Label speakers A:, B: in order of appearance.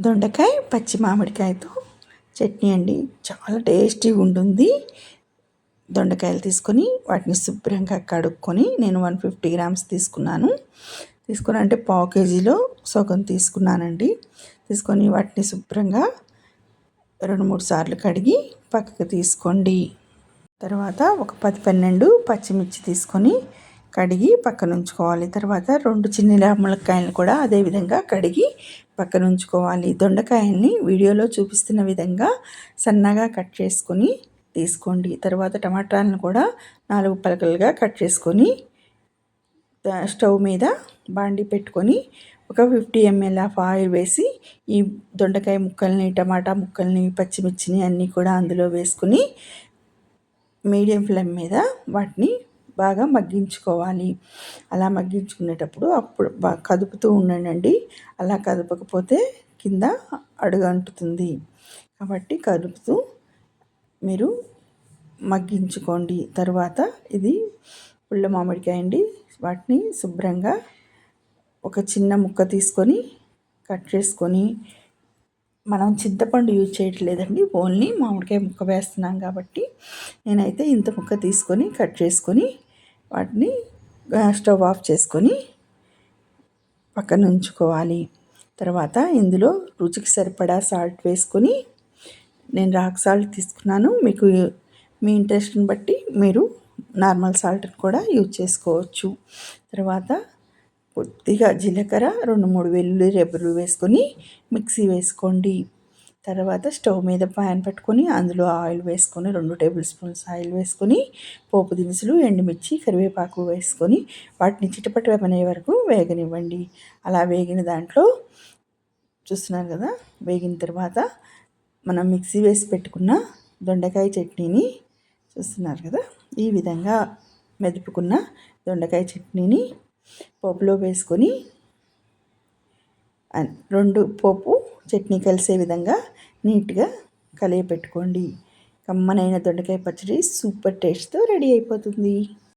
A: దొండకాయ పచ్చి మామిడికాయతో చట్నీ అండి. చాలా టేస్టీగా ఉంటుంది. దొండకాయలు తీసుకొని వాటిని శుభ్రంగా కడుక్కొని నేను వన్ ఫిఫ్టీ గ్రామ్స్ తీసుకున్నాను. తీసుకుని అంటే పావు కేజీలో సగం తీసుకున్నానండి. తీసుకొని వాటిని శుభ్రంగా రెండు మూడు సార్లు కడిగి పక్కకు తీసుకోండి. తర్వాత ఒక పది పన్నెండు పచ్చిమిర్చి తీసుకొని కడిగి పక్కన ఉంచుకోవాలి తర్వాత రెండు చిన్న ములక్కాయలను కూడా అదేవిధంగా కడిగి పక్కన ఉంచుకోవాలి దొండకాయల్ని వీడియోలో చూపిస్తున్న విధంగా సన్నగా కట్ చేసుకొని తీసుకోండి. తర్వాత టమాటాలను కూడా నాలుగు పలకలుగా కట్ చేసుకొని స్టవ్ మీద బాండి పెట్టుకొని ఒక ఫిఫ్టీ ఎంఎల్ ఆఫ్ ఆయిల్ వేసి ఈ దొండకాయ ముక్కల్ని టమాటా ముక్కల్ని పచ్చిమిర్చిని అన్నీ కూడా అందులో వేసుకుని మీడియం ఫ్లేమ్ మీద వాటిని బాగా మగ్గించుకోవాలి. అలా మగ్గించుకునేటప్పుడు అప్పుడు బాగా కదుపుతూ ఉండండి అలా కదపకపోతే కింద అడుగంటుతుంది. కాబట్టి కదుపుతూ మీరు మగ్గించుకోండి. తర్వాత ఇది పుల్ల మామిడికాయ అండి వాటిని శుభ్రంగా ఒక చిన్న ముక్క తీసుకొని కట్ చేసుకొని మనం చింతపండు యూజ్ చేయట్లేదండి. ఓన్లీ మామిడికాయ ముక్క వేస్తున్నాం కాబట్టి నేనైతే ఇంత ముక్క తీసుకొని కట్ చేసుకొని వాటిని స్టవ్ ఆఫ్ చేసుకొని పక్కన ఉంచుకోవాలి. తర్వాత ఇందులో రుచికి సరిపడా సాల్ట్ వేసుకొని నేను రాక్ సాల్ట్ తీసుకున్నాను. మీకు మీ ఇంట్రెస్ట్ని బట్టి మీరు నార్మల్ సాల్ట్ని కూడా యూజ్ చేసుకోవచ్చు. తర్వాత కొద్దిగా జీలకర్ర రెండు మూడు వెల్లుల్లి రెబ్బలు వేసుకొని మిక్సీ వేసుకోండి. తర్వాత స్టవ్ మీద ప్యాన్ పెట్టుకొని అందులో ఆయిల్ వేసుకొని రెండు టేబుల్ స్పూన్స్ ఆయిల్ వేసుకొని పోపు దినుసులు ఎండుమిర్చి కరివేపాకు వేసుకొని వాటిని చిటపట వేపనే వరకు వేగనివ్వండి. అలా వేగిన దాంట్లో చూస్తున్నారు కదా వేగిన తర్వాత మనం మిక్సీ వేసి పెట్టుకున్న దొండకాయ చట్నీని చూస్తున్నారు కదా ఈ విధంగా మెదుపుకున్న దొండకాయ చట్నీని పోపులో వేసుకొని రెండు పోపు చట్నీ కలిసే విధంగా నీట్గా కలియపెట్టుకోండి. కమ్మనైన దొండకాయ పచ్చడి సూపర్ టేస్ట్తో రెడీ అయిపోతుంది.